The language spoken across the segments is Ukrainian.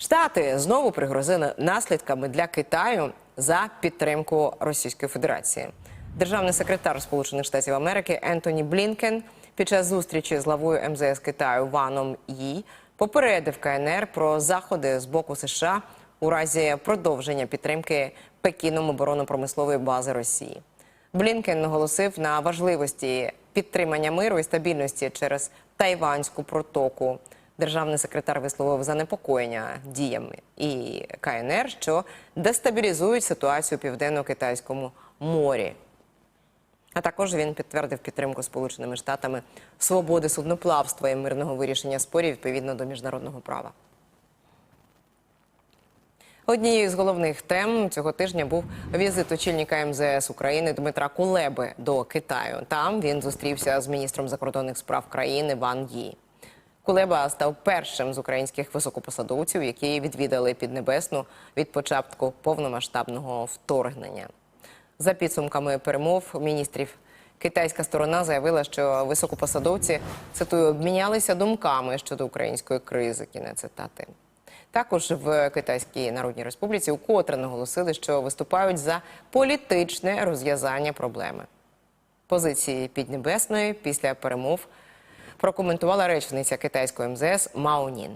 Штати знову пригрозили наслідками для Китаю за підтримку Російської Федерації. Державний секретар Сполучених Штатів Америки Ентоні Блінкен під час зустрічі з главою МЗС Китаю Ваном Ї попередив КНР про заходи з боку США у разі продовження підтримки Пекіном оборонно-промислової бази Росії. Блінкен наголосив на важливості підтримання миру і стабільності через Тайванську протоку. Державний секретар висловив занепокоєння діями і КНР, що дестабілізують ситуацію у південно-китайському морі. А також він підтвердив підтримку Сполученими Штатами свободи судноплавства і мирного вирішення спорів відповідно до міжнародного права. Однією з головних тем цього тижня був візит очільника МЗС України Дмитра Кулеби до Китаю. Там він зустрівся з міністром закордонних справ країни Ван Ї. Кулеба став першим з українських високопосадовців, які відвідали Піднебесну від початку повномасштабного вторгнення. За підсумками перемов міністрів, китайська сторона заявила, що високопосадовці цитую обмінялися думками щодо української кризи. Кінець цитати. Також в Китайській Народній Республіці укотре наголосили, що виступають за політичне розв'язання проблеми. Позиції Піднебесної після перемов прокоментувала речниця китайської МЗС Маонін.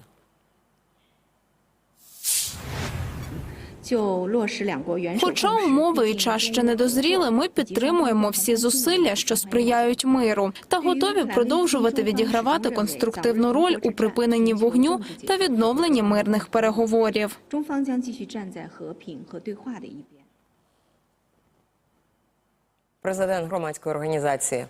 Хоча умови і час ще не дозріли, ми підтримуємо всі зусилля, що сприяють миру, та готові продовжувати відігравати конструктивну роль у припиненні вогню та відновленні мирних переговорів. Президент громадської організації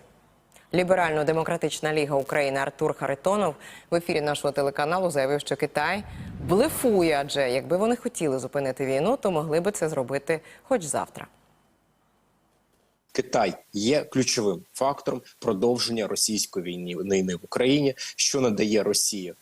Ліберально-демократична ліга України Артур Харитонов в ефірі нашого телеканалу заявив, що Китай блефує, адже якби вони хотіли зупинити війну, то могли би це зробити хоч завтра. Китай є ключовим фактором продовження російської війни в Україні, що надає Росії е,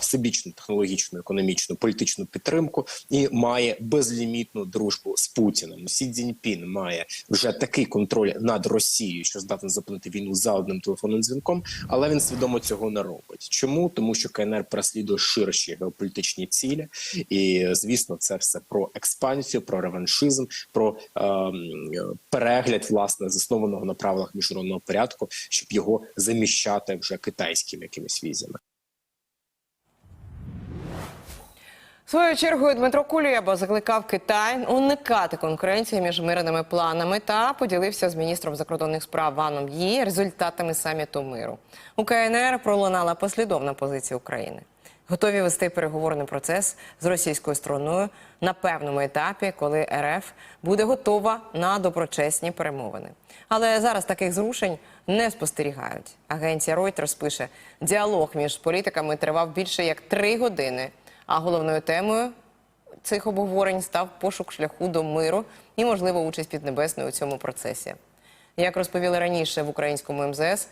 всебічну технологічну, економічну, політичну підтримку і має безлімітну дружбу з Путіним. Сі Цзіньпін має вже такий контроль над Росією, що здатний зупинити війну за одним телефонним дзвінком, але він свідомо цього не робить. Чому тому, що КНР переслідує ширші геополітичні цілі, і звісно, це все про експансію, про реваншизм, про ем, перегляд власне заснованого на правилах міжнародного порядку, щоб його заміщати вже китайськими якимись візами. Своєю чергою Дмитро Кулєба закликав Китай уникати конкуренції між мирними планами та поділився з міністром закордонних справ Ваном Ї результатами саміту миру. У КНР пролунала послідовна позиція України. Готові вести переговорний процес з російською стороною на певному етапі, коли РФ буде готова на доброчесні перемовини. Але зараз таких зрушень не спостерігають. Агенція Reuters пише, діалог між політиками тривав більше як три години. А головною темою цих обговорень став пошук шляху до миру і, можливо, участь Піднебесної у цьому процесі. Як розповіли раніше в українському МЗС,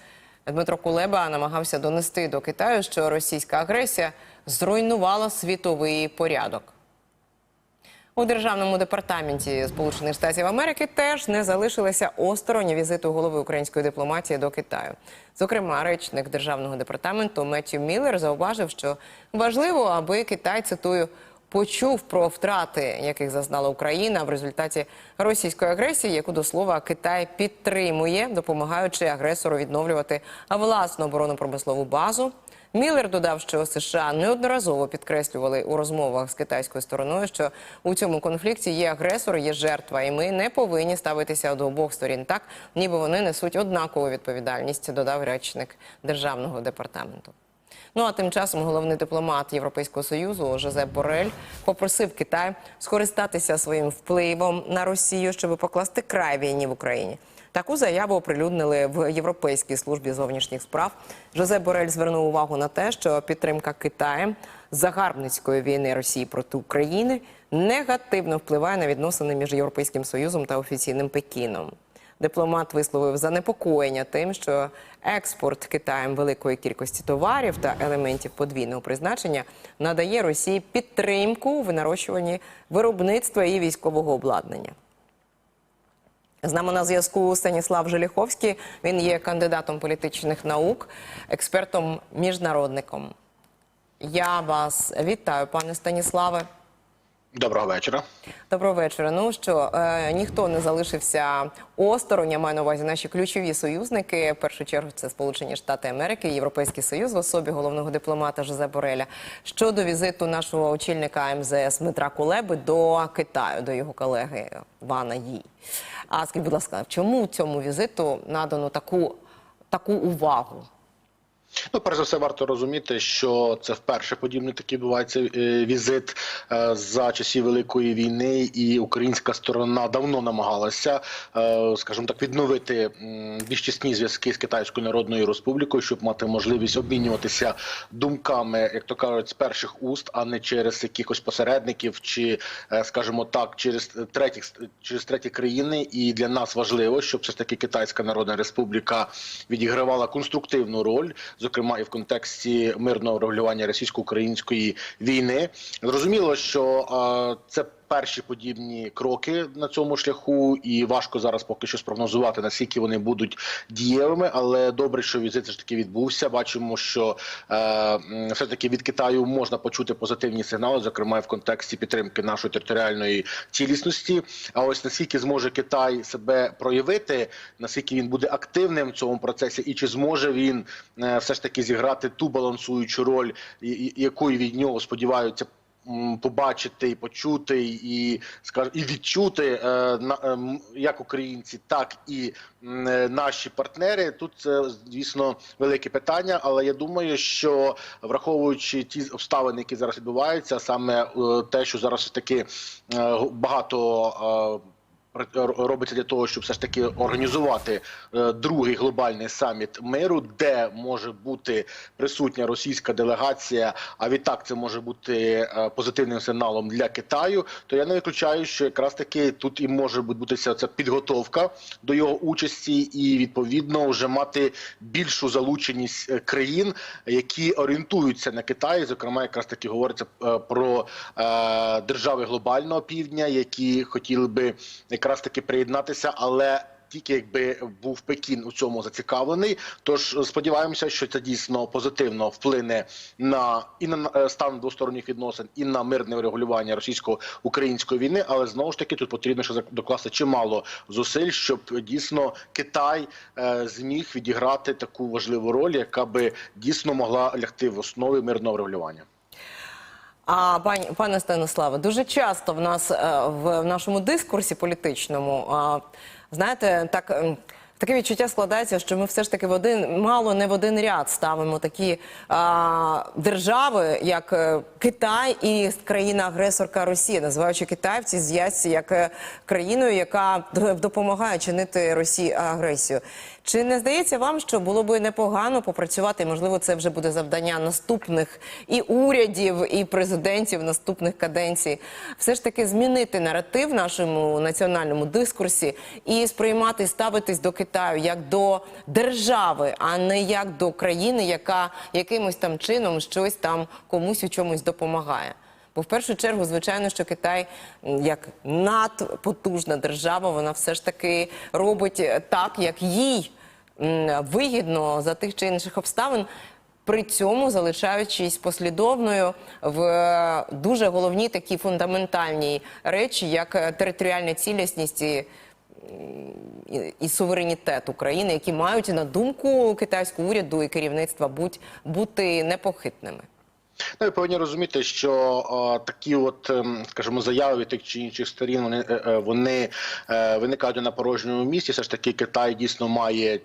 Дмитро Кулеба намагався донести до Китаю, що російська агресія зруйнувала світовий порядок. У державному департаменті Сполучених Штатів Америки теж не залишилися осторонь візиту голови української дипломатії до Китаю. Зокрема, речник державного департаменту Меттю Міллер зауважив, що важливо, аби Китай цитую. Почув про втрати, яких зазнала Україна в результаті російської агресії, яку до слова Китай підтримує, допомагаючи агресору відновлювати власну оборонно-промислову базу. Міллер додав, що США неодноразово підкреслювали у розмовах з китайською стороною, що у цьому конфлікті є агресор, є жертва, і ми не повинні ставитися до обох сторін так, ніби вони несуть однакову відповідальність. Додав речник державного департаменту. Ну а тим часом головний дипломат Європейського союзу Жозеп Борель попросив Китай скористатися своїм впливом на Росію, щоб покласти край війні в Україні. Таку заяву оприлюднили в Європейській службі зовнішніх справ. Жозеп Борель звернув увагу на те, що підтримка Китаєм загарбницької війни Росії проти України негативно впливає на відносини між Європейським Союзом та офіційним Пекіном. Дипломат висловив занепокоєння тим, що експорт Китаєм великої кількості товарів та елементів подвійного призначення надає Росії підтримку в нарощуванні виробництва і військового обладнання. З нами на зв'язку Станіслав Желіховський. Він є кандидатом політичних наук, експертом, міжнародником. Я вас вітаю, пане Станіславе. Доброго вечора. Доброго вечора. Ну що е, ніхто не залишився осторонь. Я маю на увазі наші ключові союзники. В першу чергу це Сполучені Штати Америки, Європейський Союз в особі головного дипломата Жозе Бореля щодо візиту нашого очільника МЗС Дмитра Кулеби до Китаю, до його колеги Вана Ї. А скажіть, будь ласка, чому цьому візиту надано таку, таку увагу? Ну, перш за все, варто розуміти, що це вперше подібний такий відбувається е, візит е, за часів Великої війни, і українська сторона давно намагалася, е, скажімо так, відновити більш тісні зв'язки з Китайською Народною Республікою, щоб мати можливість обмінюватися думками, як то кажуть, з перших уст, а не через якихось посередників, чи, скажімо так, через третіх через треті країни. І для нас важливо, щоб все ж таки Китайська Народна Республіка відігравала конструктивну роль зокрема і в контексті мирного регулювання російсько-української війни. Зрозуміло, що це. Перші подібні кроки на цьому шляху, і важко зараз поки що спрогнозувати наскільки вони будуть дієвими. Але добре, що візит ж таки відбувся. Бачимо, що е, все таки від Китаю можна почути позитивні сигнали, зокрема в контексті підтримки нашої територіальної цілісності. А ось наскільки зможе Китай себе проявити, наскільки він буде активним в цьому процесі, і чи зможе він е, все ж таки зіграти ту балансуючу роль, якої від нього сподіваються. Побачити і почути, і скаж, і відчути е, на е, як українці, так і е, наші партнери. Тут це звісно велике питання, але я думаю, що враховуючи ті обставини, які зараз відбуваються, саме е, те, що зараз таки багато. Робиться для того, щоб все ж таки організувати е, другий глобальний саміт миру, де може бути присутня російська делегація. А відтак це може бути е, позитивним сигналом для Китаю. То я не виключаю, що якраз таки тут і може відбутися ця підготовка до його участі, і відповідно вже мати більшу залученість е, країн, які орієнтуються на Китай. Зокрема, якраз таки говориться про держави глобального півдня, які хотіли би якраз таки приєднатися, але тільки якби був Пекін у цьому зацікавлений. Тож сподіваємося, що це дійсно позитивно вплине на і на е, стан двосторонніх відносин, і на мирне врегулювання російсько-української війни. Але знову ж таки тут потрібно ще докласти чимало зусиль, щоб дійсно Китай е, зміг відіграти таку важливу роль, яка би дійсно могла лягти в основі мирного врегулювання. А пані пане Станиславе, дуже часто в нас е, в нашому дискурсі політичному, знаєте, так. Таке відчуття складається, що ми все ж таки в один мало не в один ряд ставимо такі а, держави, як е, Китай і країна-агресорка Росія, називаючи Китай в цій зв'язці як е, країною, яка допомагає чинити Росії агресію. Чи не здається вам, що було би непогано попрацювати? Можливо, це вже буде завдання наступних і урядів, і президентів наступних каденцій. Все ж таки змінити наратив в нашому національному дискурсі і сприймати, ставитись до Китаю як до держави, а не як до країни, яка якимось там чином щось там комусь у чомусь допомагає. Бо в першу чергу, звичайно, що Китай як надпотужна держава, вона все ж таки робить е, так, як їй вигідно за тих чи інших обставин. При цьому залишаючись послідовною в е, дуже головні такі фундаментальні речі, як е, територіальна цілісність і, і, і суверенітет України, які мають на думку китайського уряду і керівництва будь, бути непохитними. Ну, ви повинні розуміти, що о, такі, от ем, скажімо, заяви від тих чи інших сторін, вони е, е, вони е, виникають на порожньому місці. Все ж таки, Китай дійсно має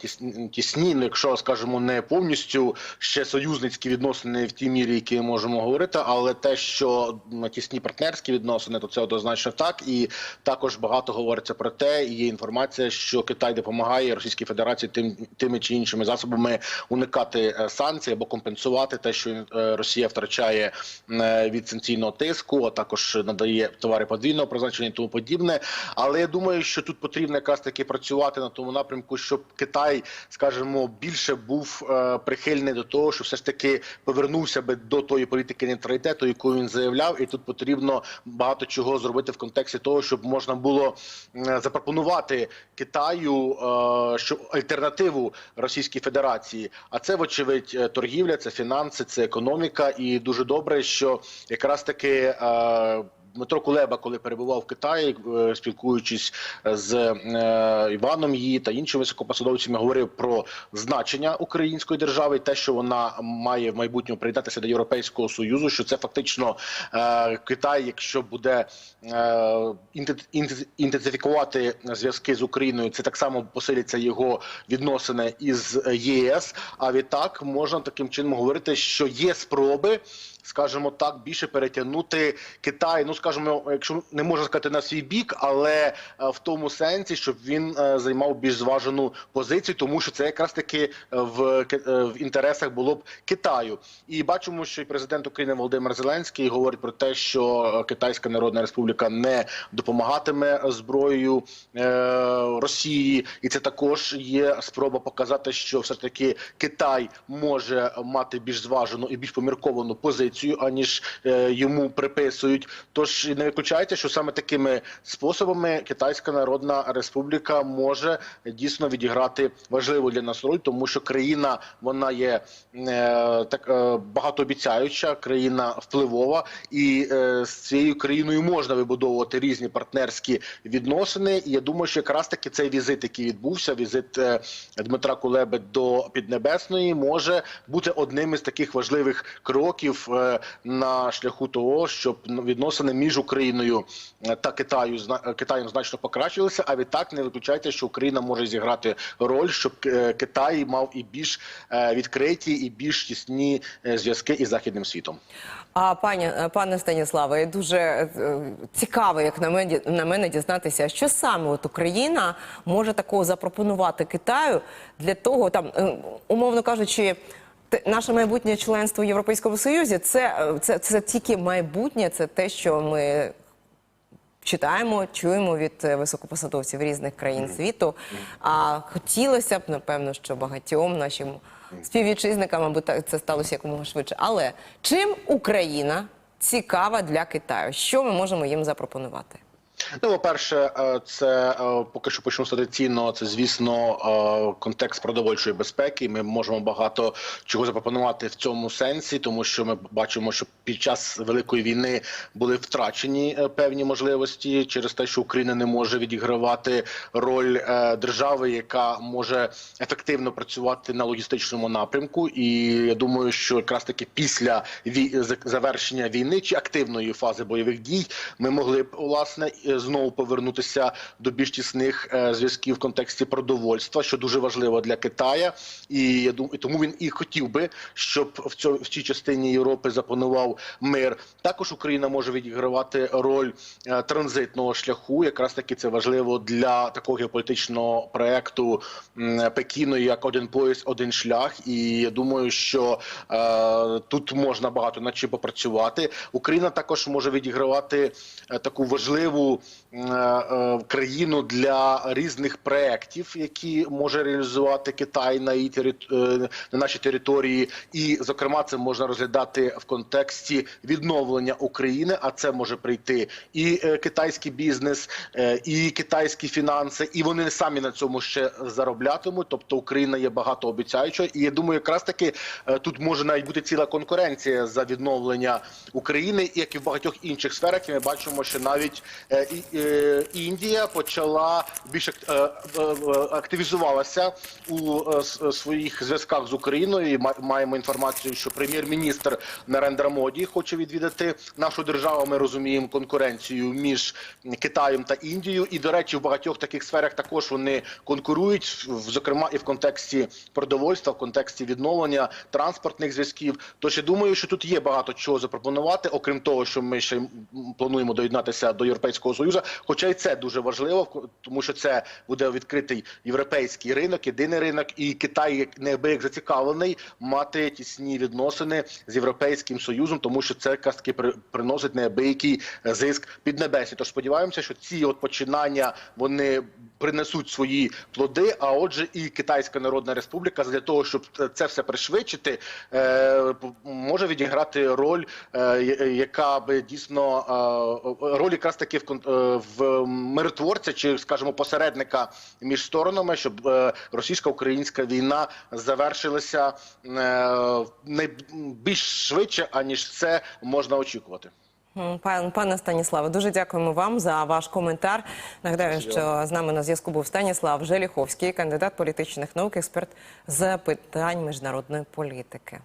тісні, ну якщо скажімо, не повністю ще союзницькі відносини в тій мірі, які ми можемо говорити, але те, що тісні партнерські відносини, то це однозначно так. І також багато говориться про те, і є інформація, що Китай допомагає Російській Федерації тим тими чи іншими засобами уникати е, санкцій або компенсувати те, що Росія втрачає е, від санкційного тиску, а також надає товари подвійного призначення і тому подібне. Але я думаю, що тут потрібно якраз таки працювати на тому напрямку, щоб Китай, скажімо, більше був е, прихильний до того, що все ж таки повернувся би до тої політики нейтралітету, яку він заявляв, і тут потрібно багато чого зробити в контексті того, щоб можна було е, запропонувати Китаю що альтернативу Російській Федерації. А це, вочевидь, торгівля, це фінанси, це економіка. І і дуже добре, що якраз таки. Дмитро Кулеба, коли перебував в Китаї, е, спілкуючись з е, Іваном Ї та іншими високопосадовцями, говорив про значення української держави, і те, що вона має в майбутньому приєднатися до Європейського союзу. Що це фактично е, Китай, якщо буде інте- інте- інтенсифікувати зв'язки з Україною, це так само посиляться його відносини із ЄС. А відтак можна таким чином говорити, що є спроби скажімо так, більше перетягнути Китай. Ну скажімо, якщо не можна сказати на свій бік, але е, в тому сенсі, щоб він е, займав більш зважену позицію, тому що це якраз таки в, Ки- е, в інтересах було б Китаю. І бачимо, що і президент України Володимир Зеленський говорить про те, що Китайська Народна Республіка не допомагатиме зброєю Росії, і це також є спроба показати, що все ж таки Китай може мати більш зважену і більш помірковану позицію, аніж йому приписують. Тож не виключається, що саме такими способами Китайська Народна Республіка може дійсно відіграти важливу для нас роль, тому що країна вона є е, так е, багатообіцяюча, країна впливова, і е, з цією країною можна вибудовувати різні партнерські відносини. І я думаю, що якраз таки цей візит, який відбувся, візит е, Дмитра Кулеби до Піднебесної, може бути одним із таких важливих кроків е, на шляху того, щоб відносини між Україною е, та Китаю е, Китаєм значно покращилися. А відтак не виключайте, що Україна може зіграти роль, щоб е, Китай мав і більш відкриті, і більш тісні зв'язки із західним світом. А пані пане Станіславе, дуже цікаво, як на мене на мене дізнатися, що саме от Україна може такого запропонувати Китаю для того, там умовно кажучи. Наше майбутнє членство в Європейському Союзі це, е, це, це тільки майбутнє, це те, що ми читаємо, чуємо від е, високопосадовців різних країн світу. А хотілося б, напевно, що багатьом нашим співвітчизникам, аби так це сталося якомога швидше. Але чим Україна цікава для Китаю? Що ми можемо їм запропонувати? Ну, по-перше, е, це е, поки що почну традиційно. Це звісно е, контекст продовольчої безпеки. Ми можемо багато чого запропонувати в цьому сенсі, тому що ми бачимо, що під час великої війни були втрачені певні можливості через те, що Україна не може відігравати роль держави, яка може ефективно працювати на логістичному напрямку. І я думаю, що якраз таки після завершення війни чи активної фази бойових дій ми могли б власне знову повернутися до більш тісних е, зв'язків в контексті продовольства, що дуже важливо для Китая. І я думаю, тому він і хотів би, щоб в цьому в цій частині Європи запанував мир. Також Україна може відігравати роль е, транзитного шляху. Якраз таки це важливо для такого геополітичного проекту Пекіну, як один пояс, один шлях. І я думаю, що е, тут можна багато над чим попрацювати. Україна також може відігравати е, таку важливу е, е, країну для різних проєктів, які може реалізувати Китай на її тери- е, на нашій території, і зокрема це можна розглядати в контексті відновлення України. А це може прийти і китайський бізнес, і китайські фінанси, і вони самі на цьому ще зароблятимуть. Тобто Україна є багатообіцяюча, і я думаю, якраз таки тут може навіть бути ціла конкуренція за відновлення України, як і в багатьох інших сферах. І ми бачимо, що навіть Індія почала більш е, е, активізувалася у е, своїх зв'язках з Україною. І ма- маємо інформацію, що прем'єр-міністр Нарендра Моді хоче відвідати нашу державу. Ми розуміємо конкуренцію між Китаєм та Індією. І до речі, в багатьох таких сферах також вони конкурують, зокрема і в контексті продовольства, в контексті відновлення транспортних зв'язків. Тож я думаю, що тут є багато чого запропонувати, окрім того, що ми ще плануємо доєднатися до Європейського Союзу. Хоча і це дуже важливо, тому що це буде відкритий європейський ринок, єдиний ринок, і Китай як- неабияк зацікавлений мати тісні відносини з європейським союзом, тому що це якраз таки при- приносить неабиякий е, зиск піднебесні. Тож сподіваємося, що ці от починання вони принесуть свої плоди. А отже, і Китайська Народна Республіка для того, щоб це все пришвидшити, е, може відіграти роль, е, яка би дійсно е, роль якраз таки в е, в миротворця чи, скажімо, посередника між сторонами, щоб е, російсько-українська війна завершилася е, найбільш швидше, аніж це можна очікувати. Пан, пане Станіславе, дуже дякуємо вам за ваш коментар. Нагадаю, що з нами на зв'язку був Станіслав Желіховський, кандидат політичних наук, експерт з питань міжнародної політики.